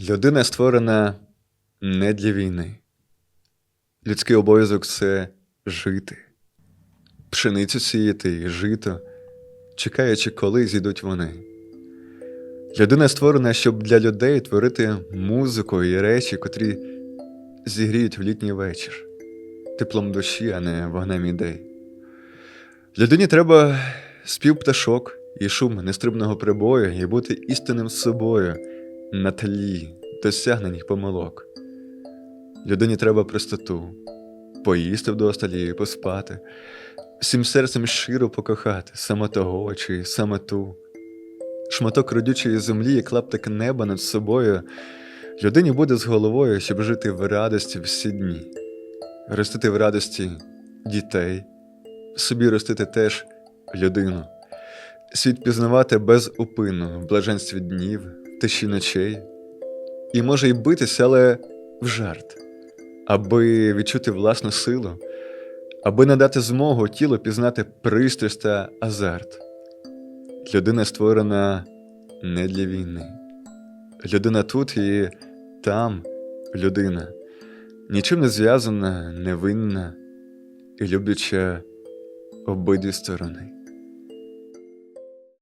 Людина створена не для війни. Людський обов'язок це жити, пшеницю сіяти і жито, чекаючи, коли зійдуть вони. Людина створена, щоб для людей творити музику і речі, котрі зігріють в літній вечір, теплом душі, а не вогнем ідей. Людині треба спів пташок і шум нестрибного прибою, і бути істинним собою на тлі досягнень і помилок. Людині треба простоту, поїсти вдосталі і поспати, всім серцем щиро покохати саме того чи саме ту. Шматок родючої землі і клаптик неба над собою людині буде з головою, щоб жити в радості всі дні, ростити в радості дітей, собі ростити теж людину, світ пізнавати без упину, в блаженстві днів, тиші ночей, і може й битися, але в жарт, аби відчути власну силу, аби надати змогу тілу пізнати пристрасть та азарт. Людина створена не для війни. Людина тут і там людина, нічим не зв'язана, невинна і любляча обидві сторони.